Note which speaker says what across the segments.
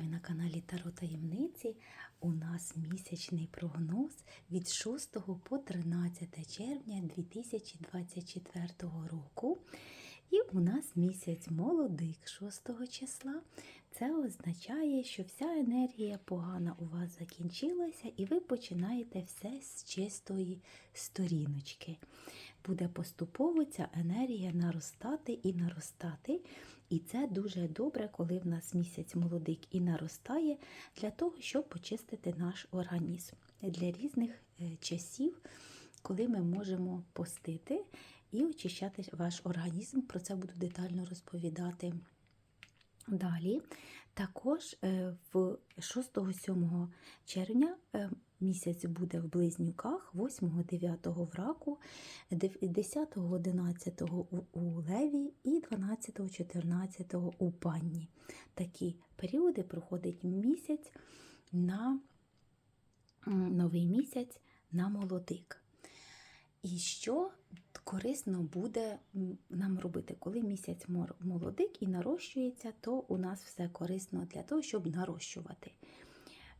Speaker 1: Вітаю на каналі Таро Таємниці. У нас місячний прогноз від 6 по 13 червня 2024 року. І у нас місяць молодик 6 числа. Це означає, що вся енергія погана у вас закінчилася, і ви починаєте все з чистої сторіночки. Буде поступово ця енергія наростати і наростати. І це дуже добре, коли в нас місяць молодик і наростає, для того, щоб почистити наш організм для різних е, часів, коли ми можемо постити і очищати ваш організм. Про це буду детально розповідати. Далі, також е, в 6-7 червня е, місяць буде в близнюках, 8-9 в раку, 10-11 у леві і 12-14 у панні. Такі періоди проходить місяць на новий місяць на молодик. І що корисно буде нам робити, коли місяць молодик і нарощується, то у нас все корисно для того, щоб нарощувати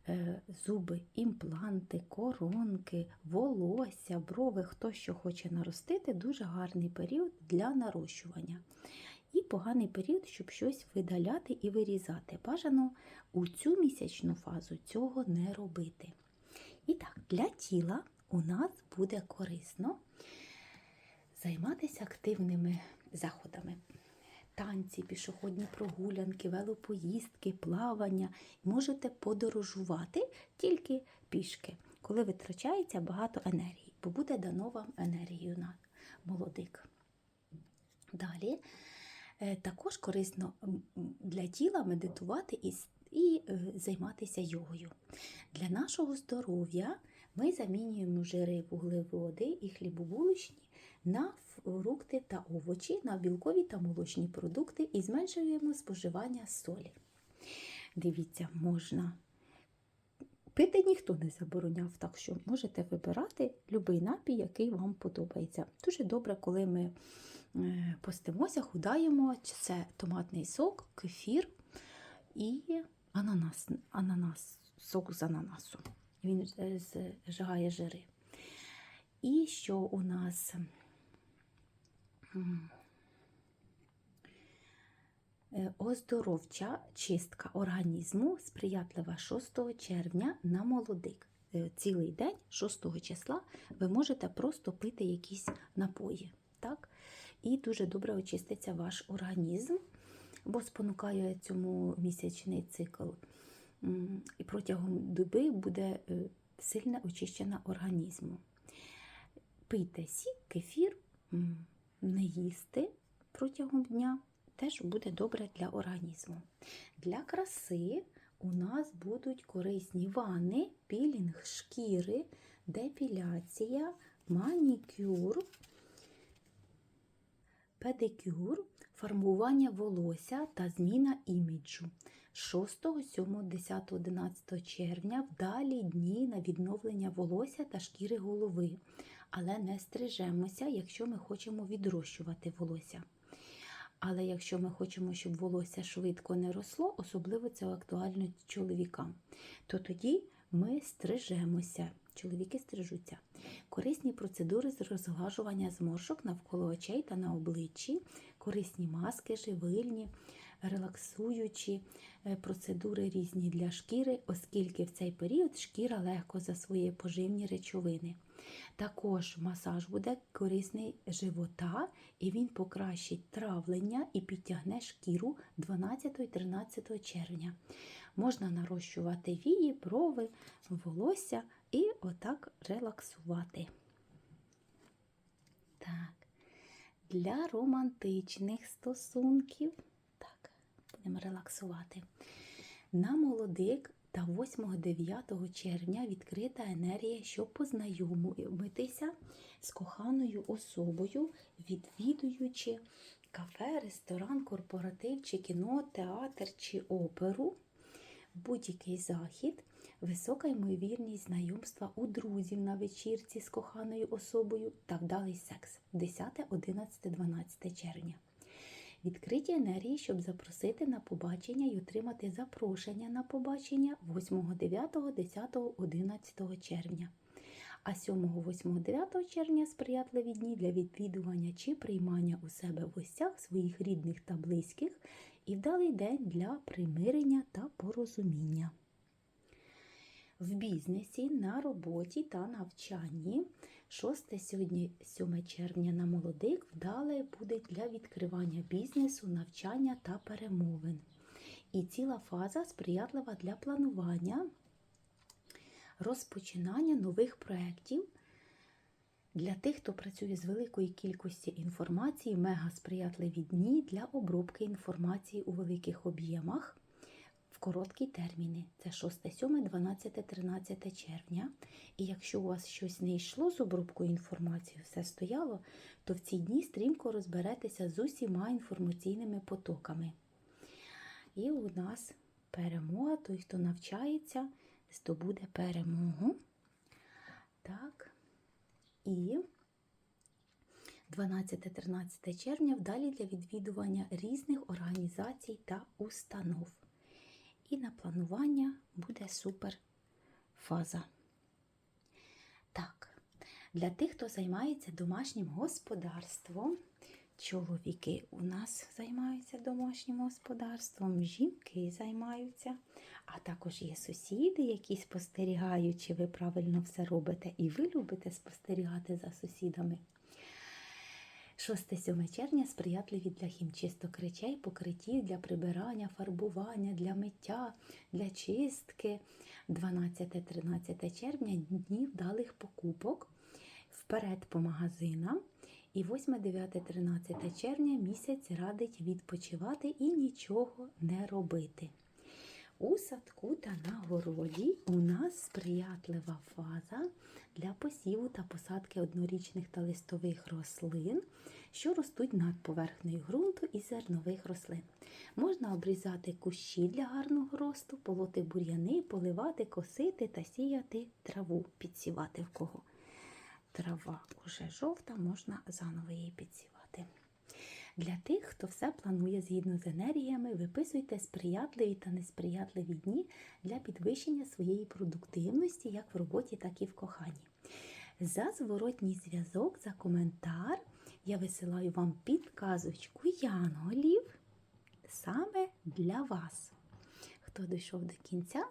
Speaker 1: е, зуби, імпланти, коронки, волосся, брови, хто що хоче наростити, дуже гарний період для нарощування. І поганий період, щоб щось видаляти і вирізати. Бажано у цю місячну фазу цього не робити. І так, для тіла у нас буде корисно займатися активними заходами. Танці, пішохідні прогулянки, велопоїздки, плавання. Можете подорожувати тільки пішки, коли витрачається багато енергії, бо буде дано вам енергію на молодик. Далі е, також корисно для тіла медитувати і і е, займатися йогою. Для нашого здоров'я ми замінюємо жири вуглеводи і хлібобулочні на фрукти та овочі, на білкові та молочні продукти і зменшуємо споживання солі. Дивіться, можна. Пити ніхто не забороняв, так що можете вибирати будь-який напій, який вам подобається. Дуже добре, коли ми е, постимося, худаємо, чи це томатний сок, кефір і ананас, ананас, сок з ананасу. Він е, зжигає жири. І що у нас оздоровча чистка організму сприятлива 6 червня на молодик. Е, цілий день, 6 числа, ви можете просто пити якісь напої. Так? І дуже добре очиститься ваш організм, бо спонукає цьому місячний цикл. І протягом доби буде е, сильне очищення організму. Пийте сік, кефір, не їсти протягом дня теж буде добре для організму. Для краси у нас будуть корисні вани, пілінг шкіри, депіляція, манікюр, педикюр, формування волосся та зміна іміджу. 6, 7, 10, 11 червня вдалі дні на відновлення волосся та шкіри голови, але не стрижемося, якщо ми хочемо відрощувати волосся. Але якщо ми хочемо, щоб волосся швидко не росло, особливо це актуально чоловікам, то тоді ми стрижемося. Чоловіки стрижуться. Корисні процедури з розглажування зморшок навколо очей та на обличчі, корисні маски, живильні, релаксуючі е, процедури різні для шкіри, оскільки в цей період шкіра легко засвоює поживні речовини. Також масаж буде корисний живота, і він покращить травлення і підтягне шкіру 12-13 червня. Можна нарощувати вії, брови, волосся і отак релаксувати. Так, для романтичних стосунків, будемо релаксувати. На молодик та 8-9 червня відкрита енергія, щоб познайомитися з коханою особою, відвідуючи кафе, ресторан, корпоратив, чи кіно, театр чи оперу, будь-який захід, висока ймовірність знайомства у друзів на вечірці з коханою особою та вдалий секс 10, 11, 12 червня. Відкриті енергії, щоб запросити на побачення і отримати запрошення на побачення 8, 9, 10, 11 червня. А 7, 8, 9 червня сприятливі дні для відвідування чи приймання у себе в гостях своїх рідних та близьких і вдалий день для примирення та порозуміння. В бізнесі, на роботі та навчанні 6 сьогодні 7 червня на молодик вдале буде для відкривання бізнесу, навчання та перемовин. І ціла фаза сприятлива для планування, розпочинання нових проєктів. Для тих, хто працює з великої кількості інформації, мега сприятливі дні для обробки інформації у великих об'ємах короткі терміни. Це 6, 7, 12, 13 червня. І якщо у вас щось не йшло з обробкою інформації, все стояло, то в ці дні стрімко розберетеся з усіма інформаційними потоками. І у нас перемога, той, хто навчається, здобуде перемогу. Так. І 12-13 червня вдалі для відвідування різних організацій та установ. І на планування буде супер фаза. Так, для тих, хто займається домашнім господарством, чоловіки у нас займаються домашнім господарством, жінки займаються, а також є сусіди, які спостерігають, чи ви правильно все робите, і ви любите спостерігати за сусідами. 6-7 червня сприятливі для хімчисток речей, покриттів для прибирання, фарбування, для миття, для чистки. 12-13 червня дні вдалих покупок вперед по магазинам. І 8, 9, 13 червня місяць радить відпочивати і нічого не робити. У садку та на городі у нас сприятлива фаза для посіву та посадки однорічних та листових рослин, що ростуть над поверхнею ґрунту і зернових рослин. Можна обрізати кущі для гарного росту, полоти бур'яни, поливати, косити та сіяти траву, підсівати в кого. Трава уже жовта, можна заново її підсівати. Для тих, хто все планує згідно з енергіями, виписуйте сприятливі та несприятливі дні для підвищення своєї продуктивності як в роботі, так і в коханні. За зворотній зв'язок, за коментар я висилаю вам підказочку янголів саме для вас. Хто дійшов до кінця,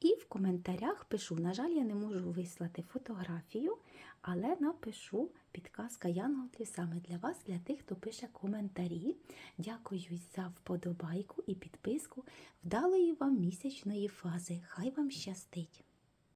Speaker 1: і в коментарях пишу, на жаль, я не можу вислати фотографію, але напишу підказка Янголів саме для вас, для тих, хто пише коментарі. Дякую за вподобайку і підписку. Вдалої вам місячної фази. Хай вам щастить!